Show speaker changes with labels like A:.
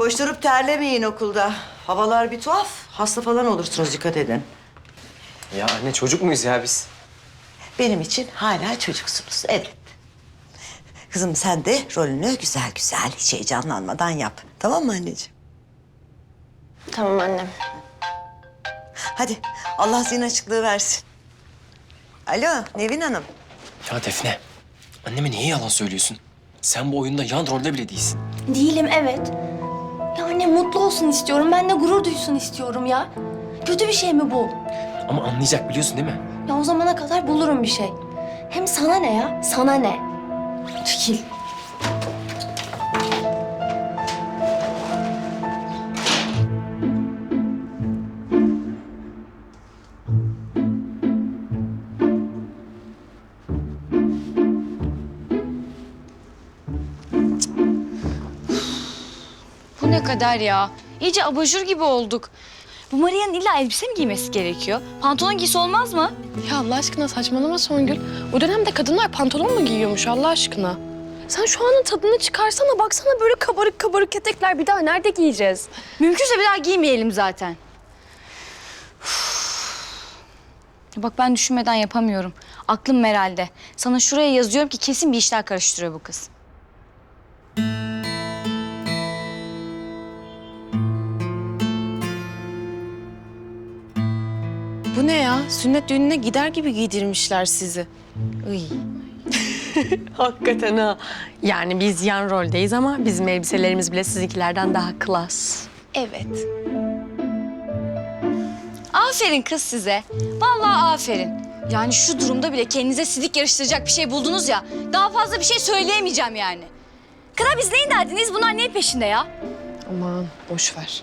A: Koşturup terlemeyin okulda. Havalar bir tuhaf. Hasta falan olursunuz dikkat edin.
B: Ya anne çocuk muyuz ya biz?
A: Benim için hala çocuksunuz. Evet. Kızım sen de rolünü güzel güzel hiç heyecanlanmadan yap. Tamam mı anneciğim?
C: Tamam annem.
A: Hadi Allah zihin açıklığı versin. Alo Nevin Hanım.
B: Ya Defne, anneme niye yalan söylüyorsun? Sen bu oyunda yan rolde bile değilsin.
C: Değilim evet. Ya anne mutlu olsun istiyorum. Ben de gurur duysun istiyorum ya. Kötü bir şey mi bu?
B: Ama anlayacak biliyorsun değil mi?
C: Ya o zamana kadar bulurum bir şey. Hem sana ne ya? Sana ne? Çekil.
D: Bu ne kadar ya? İyice abajur gibi olduk. Bu Maria'nın illa elbise mi giymesi gerekiyor? Pantolon giysi olmaz mı?
E: Ya Allah aşkına saçmalama Songül. O dönemde kadınlar pantolon mu giyiyormuş Allah aşkına? Sen şu anın tadını çıkarsana. Baksana böyle kabarık kabarık etekler bir daha nerede giyeceğiz?
D: Mümkünse bir daha giymeyelim zaten. Bak ben düşünmeden yapamıyorum. Aklım Meral'de. Sana şuraya yazıyorum ki kesin bir işler karıştırıyor bu kız.
E: Sünnet düğününe gider gibi giydirmişler sizi. Iy.
F: Hakikaten ha. Yani biz yan roldeyiz ama bizim elbiselerimiz bile sizinkilerden daha klas.
E: Evet.
D: Aferin kız size. Vallahi aferin. Yani şu durumda bile kendinize sidik yarıştıracak bir şey buldunuz ya. Daha fazla bir şey söyleyemeyeceğim yani. Kadar biz neyin derdiniz? Bunlar neyin peşinde ya?
E: Aman boş ver.